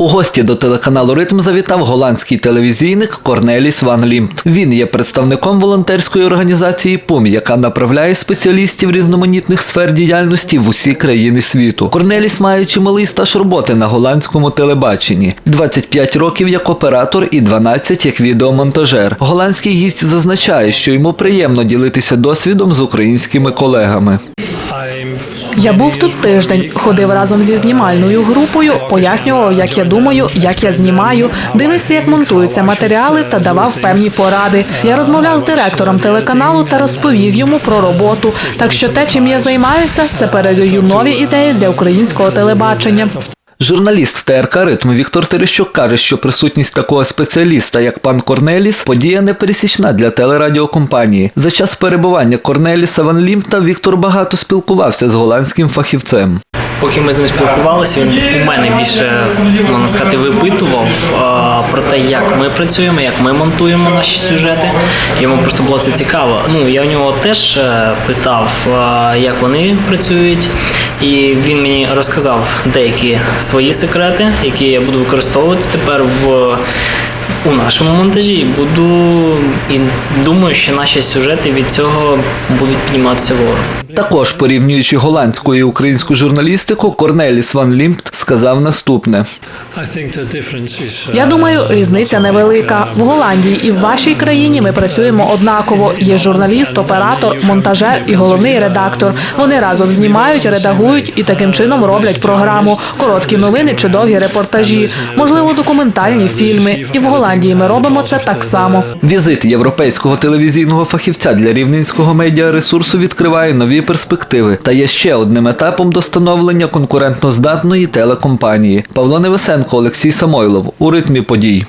У гості до телеканалу Ритм завітав голландський телевізійник Корнеліс Ван Лімпт. Він є представником волонтерської організації ПУМ, яка направляє спеціалістів різноманітних сфер діяльності в усі країни світу. Корнеліс має чималий стаж роботи на голландському телебаченні, 25 років як оператор і 12 як відеомонтажер. Голландський гість зазначає, що йому приємно ділитися досвідом з українськими колегами. Я був тут тиждень, ходив разом зі знімальною групою, пояснював, як я думаю, як я знімаю, дивився, як монтуються матеріали та давав певні поради. Я розмовляв з директором телеканалу та розповів йому про роботу. Так що те, чим я займаюся, це передаю нові ідеї для українського телебачення. Журналіст ТРК Ритм Віктор Терещук каже, що присутність такого спеціаліста, як пан Корнеліс, подія непересічна для телерадіокомпанії. За час перебування Корнеліса Ван Лімпта Віктор багато спілкувався з голландським фахівцем. Поки ми з ним спілкувалися, він у мене більше можна сказати випитував про те, як ми працюємо, як ми монтуємо наші сюжети. Йому просто було це цікаво. Ну я у нього теж е, питав, як вони працюють, і він мені розказав деякі свої секрети, які я буду використовувати тепер в. У нашому монтажі буду і думаю, що наші сюжети від цього будуть підніматися вгору. Також, порівнюючи голландську і українську журналістику, Корнеліс Ван Лімпт сказав наступне. Я думаю, різниця невелика. В Голландії і в вашій країні ми працюємо однаково. Є журналіст, оператор, монтажер і головний редактор. Вони разом знімають, редагують і таким чином роблять програму, короткі новини чи довгі репортажі, можливо, документальні фільми. І в Голландії ми робимо це так само. Візит європейського телевізійного фахівця для рівненського медіаресурсу відкриває нові перспективи та є ще одним етапом до становлення конкурентноздатної телекомпанії. Павло Невесенко, Олексій Самойлов у ритмі подій.